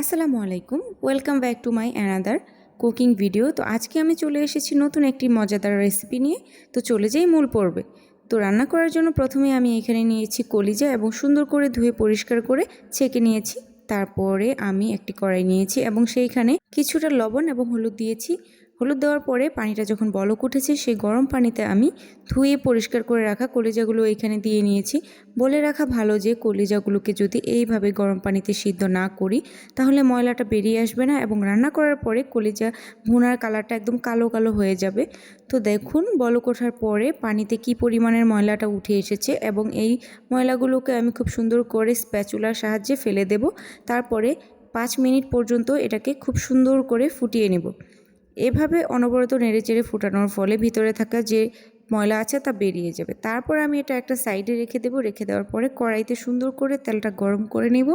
আসসালামু আলাইকুম, welcome back to my another cooking video. তো আজকে আমি চলে এসেছি নতুন একটি মজাদার রেসিপি নিয়ে। তো চলে যাই মূল পর্বে। তো রান্না করার জন্য প্রথমে আমি এখানে নিয়েছি কলিজা এবং সুন্দর করে ধুয়ে পরিষ্কার করে ছেঁকে নিয়েছি। তারপরে আমি একটি কড়াই নিয়েছি এবং সেইখানে কিছুটা লবণ এবং হলুদ দিয়েছি। হলুদ দেওয়ার পরে পানিটা যখন বলক উঠেছে, সেই গরম পানিতে আমি ধুয়ে পরিষ্কার করে রাখা কলিজাগুলো এখানে দিয়ে নিয়েছি। বলে রাখা ভালো যে, কলিজাগুলোকে যদি এইভাবে গরম পানিতে সিদ্ধ না করি, তাহলে ময়লাটা বেরিয়ে আসবে না এবং রান্না করার পরে কলিজা ভুনার কালারটা একদম কালো কালো হয়ে যাবে। তো দেখুন, বলক ওঠার পরে পানিতে কি পরিমাণের ময়লাটা উঠে এসেছে এবং এই ময়লাগুলোকে আমি খুব সুন্দর করে স্প্যাচুলার সাহায্যে ফেলে দেব। তারপরে পাঁচ মিনিট পর্যন্ত এটাকে খুব সুন্দর করে ফুটিয়ে নেব। এভাবে অনবরত নেড়েচেড়ে ফুটানোর ফলে ভিতরে থাকা যে ময়লা আছে তা বেরিয়ে যাবে। তারপর আমি এটা একটা সাইডে রেখে দেবো। রেখে দেওয়ার পরে কড়াইতে সুন্দর করে তেলটা গরম করে নেব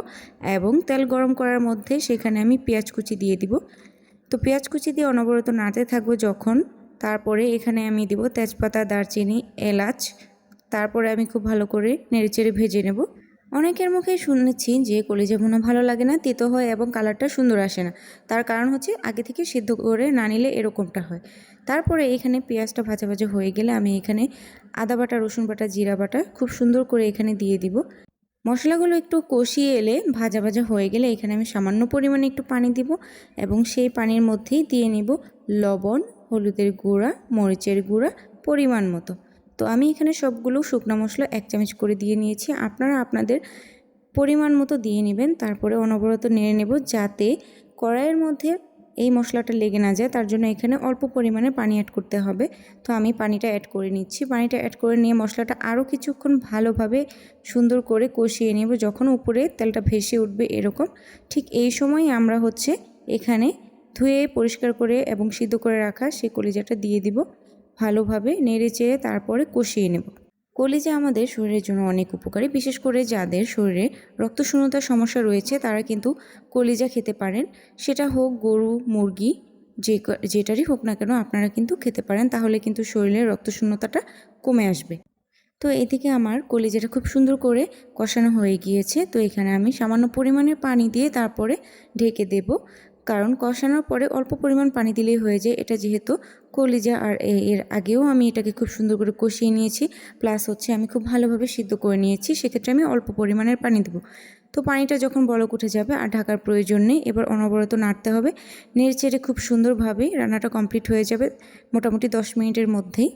এবং তেল গরম করার মধ্যে সেখানে আমি পেঁয়াজ কুচি দিয়ে দিব। তো পেঁয়াজ কুচি দিয়ে অনবরত নাড়তে থাকব যখন তারপরে এখানে আমি দিব তেজপাতা, দারচিনি, এলাচ। তারপরে আমি খুব ভালো করে নেড়েচেড়ে ভেজে নেব। অনেকের মুখে শুনেছি যে কলিজা ভুনা ভালো লাগে না, তেতো হয় এবং কালারটা সুন্দর আসে না। তার কারণ হচ্ছে আগে থেকে সিদ্ধ করে না নিলে এরকমটা হয়। তারপরে এখানে পেঁয়াজটা ভাজা ভাজা হয়ে গেলে আমি এখানে আদা বাটা, রসুন বাটা, জিরা বাটা খুব সুন্দর করে এখানে দিয়ে দিব। মশলাগুলো একটু কষিয়ে এলে ভাজা ভাজা হয়ে গেলে এখানে আমি সামান্য পরিমাণে একটু পানি দিব এবং সেই পানির মধ্যেই দিয়ে নিব লবণ, হলুদের গুঁড়া, মরিচের গুঁড়া পরিমাণ মতো। তো আমি এখানে সবগুলো শুকনো মশলা এক চামচ করে দিয়ে নিয়েছি। আপনারা আপনাদের পরিমাণ মতো দিয়ে নেবেন, তারপরে অনবরত নেড়ে নেব যাতে কড়াইয়ের মধ্যে এই মশলাটা লেগে না যায়। তার জন্য এখানে অল্প পরিমাণে পানি অ্যাড করতে হবে। তো আমি পানিটা অ্যাড করে নিচ্ছি। পানিটা অ্যাড করে নিয়ে মশলাটা আরও কিছুক্ষণ ভালোভাবে সুন্দর করে কষিয়ে নেব। যখন উপরে তেলটা ভেসে উঠবে এরকম, ঠিক এই সময় আমরা হচ্ছে এখানে ধুয়ে পরিষ্কার করে এবং সিদ্ধ করে রাখা সেই কলিজাটা দিয়ে দিব। ভালোভাবে নেড়ে চেড়ে তারপরে কষিয়ে নেব। কলিজা আমাদের শরীরের জন্য অনেক উপকারী, বিশেষ করে যাদের শরীরে রক্তশূন্যতার সমস্যা রয়েছে, তারা কিন্তু কলিজা খেতে পারেন। সেটা হোক গরু, মুরগি, যে যেটারই হোক না কেন, আপনারা কিন্তু খেতে পারেন, তাহলে কিন্তু শরীরের রক্তশূন্যতাটা কমে আসবে। তো এদিকে আমার কলিজাটা খুব সুন্দর করে কষানো হয়ে গিয়েছে। তো এখানে আমি সামান্য পরিমাণে পানি দিয়ে তারপরে ঢেকে দেব। কারণ কষানোর পরে অল্প পরিমাণ পানি দিলেই হয়ে যায়। এটা যেহেতু কলিজা আর এর আগেও আমি এটাকে খুব সুন্দর করে কষিয়ে নিয়েছি। প্লাস হচ্ছে আমি খুব ভালোভাবে সিদ্ধ করে নিয়েছি, সেক্ষেত্রে আমি অল্প পরিমাণের পানি দেবো। তো পানিটা যখন বলক উঠে যাবে আর ঢাকার প্রয়োজন নেই, এবার অনবরত নাড়তে হবে। নেড়ে চেড়ে খুব সুন্দরভাবে রান্নাটা কমপ্লিট হয়ে যাবে মোটামুটি দশ মিনিটের মধ্যেই।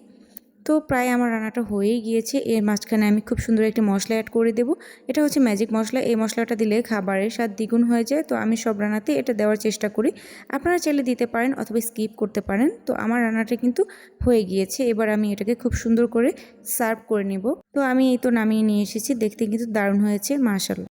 তো প্রায় আমার রান্নাটা হয়েই গিয়েছে। এর মাঝখানে আমি খুব সুন্দর একটি মশলা অ্যাড করে দেব। এটা হচ্ছে ম্যাজিক মশলা। এই মশলাটা দিলে খাবারের স্বাদ দ্বিগুণ হয়ে যায়। তো আমি সব রান্নাতে এটা দেওয়ার চেষ্টা করি। আপনারা চাইলে দিতে পারেন অথবা স্কিপ করতে পারেন। তো আমার রান্নাটা কিন্তু হয়ে গিয়েছে। এবার আমি এটাকে খুব সুন্দর করে সার্ভ করে নিব। তো আমি এই তো নামিয়ে নিয়ে এসেছি। দেখতে কিন্তু দারুণ হয়েছে। মাশাল